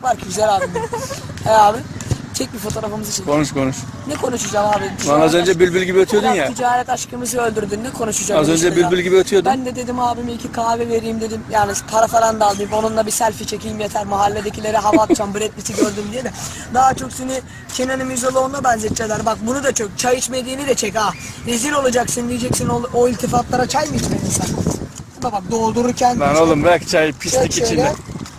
var ki güzel benim. He abi. Çek bir fotoğrafımızı çek. Konuş konuş. Ne konuşacağım abi? Lan az önce bülbül gibi ötüyordun ya. Ticaret aşkımızı öldürdün. Ne konuşacağım? Az önce bülbül gibi ötüyordun. Ben de dedim abime iki kahve vereyim dedim. Yani para falan da alayım. Onunla bir selfie çekeyim yeter. Mahalledekilere hava atacağım. Brad Pitt'i gördüm diye de. Daha çok seni Kenan İmirzalıoğlu'na benzetecekler. Bak bunu da çok. Çay içmediğini de çek ha. Rezil olacaksın diyeceksin o, o iltifatlara çay mı içmedin sen? Bak doldururken. Lan oğlum bırak çay pislik şöyle. içinde.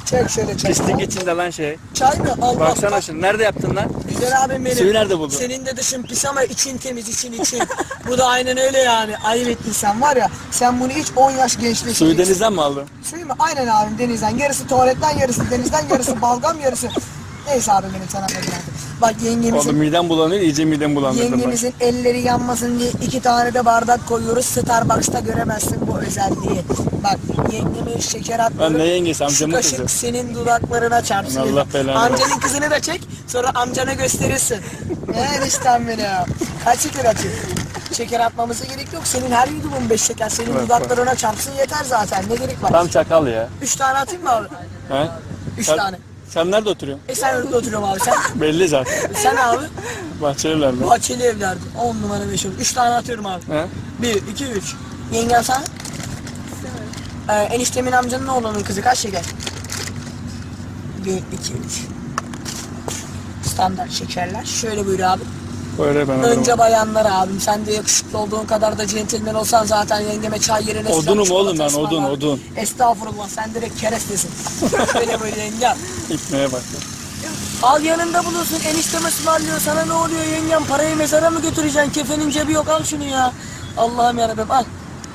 Çek şöyle çay. Pislik içinde lan şey. Çay mı? Allah Baksana şunu. Nerede yaptın lan? Güzel abim benim. Suyu nerede buldun? Senin de dışın pis ama için temiz için için. Bu da aynen öyle yani. Ayıp ettin sen var ya. Sen bunu hiç 10 yaş gençleşeceksin. Suyu denizden mi aldın? Suyu mu? Aynen abim denizden. Yarısı tuvaletten yarısı denizden yarısı balgam yarısı. Neyse abim benim sana anladım. Bak yengemizin Oğlum midem bulanıyor. iyice midem bak. Yengemizin elleri yanmasın diye iki tane de bardak koyuyoruz. Starbucks'ta göremezsin bu özelliği. Bak yengeme şeker atmıyorum. Ben ne yengesi, Şu amcamın kaşık kızı. senin dudaklarına çarpsın. Allah belanı Amcanın kızını da çek. Sonra amcana gösterirsin. Ne eniştem benim. Kaç şeker atayım? Şeker atmamıza gerek yok. Senin her yudumun beş şeker. Senin Bak, dudaklarına çarpsın yeter zaten. Ne gerek var? Tam çakal ya. Üç tane atayım mı abi? He? Üç Sen- tane. Sen nerede oturuyorsun? E sen orada oturuyorum abi sen. Belli zaten. Sen abi. Bahçeliler'de. Bahçeli evlerde. 10 numara 5 olur. 3 tane atıyorum abi. He? 1, 2, 3. Yengen sen? Ee, eniştemin amcanın oğlunun kızı kaç şeker? 1, 2, 3. Standart şekerler. Şöyle buyur abi. Öyle ben Önce alırım. bayanlar abim. Sen de yakışıklı olduğun kadar da centilmen olsan zaten yengeme çay yerine sıcak Odunum çikolata oğlum ben, ısmarlar. odun, odun. Estağfurullah sen direkt kerestesin. Şöyle böyle yengem. İpneye bak. Al yanında bulunsun eniştem ısmarlıyor sana ne oluyor yengem parayı mezara mı götüreceksin kefenin cebi yok al şunu ya. Allah'ım yarabbim al.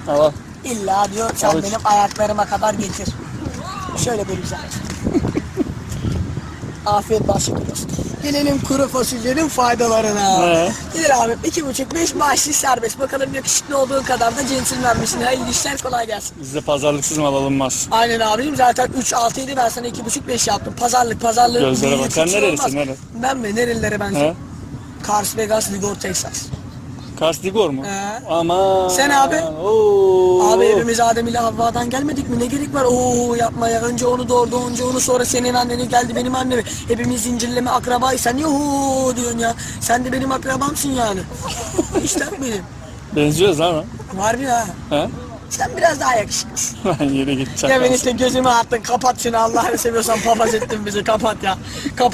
Al al. İlla diyor sen Al. benim ayaklarıma kadar getir. Şöyle bir güzel. Afiyet olsun. Gelelim kuru fasulyenin faydalarına. Ne? Gelir abi iki buçuk beş maaşlı serbest. Bakalım yakışıklı olduğun kadar da centilmen misin? Hayırlı işler kolay gelsin. Bizde pazarlıksız mal alınmaz. Aynen abicim zaten 3 6 7 ben sana iki buçuk beş yaptım. Pazarlık pazarlık. Gözlere bak. Sen nerelisin, nere? Ben mi? Nerelilere ben? He? Kars, Vegas, Ligor, Texas. Kars Digor mu? He. Ama. Sen abi? Oo. Abi hepimiz Adem ile Havva'dan gelmedik mi? Ne gerek var? Oo yapmaya. Önce onu doğurdu, önce onu sonra senin anneni geldi benim annemi. Hepimiz zincirleme akrabayız. Sen yuhu diyorsun ya. Sen de benim akrabamsın yani. işte benim. Benziyoruz ama. Var bir ha. He? Sen biraz daha yakışıklısın. Lan yere git Ya ben işte gözümü attın. Kapat şunu Allah'ını seviyorsan papaz ettin bizi. Kapat ya. Kapat.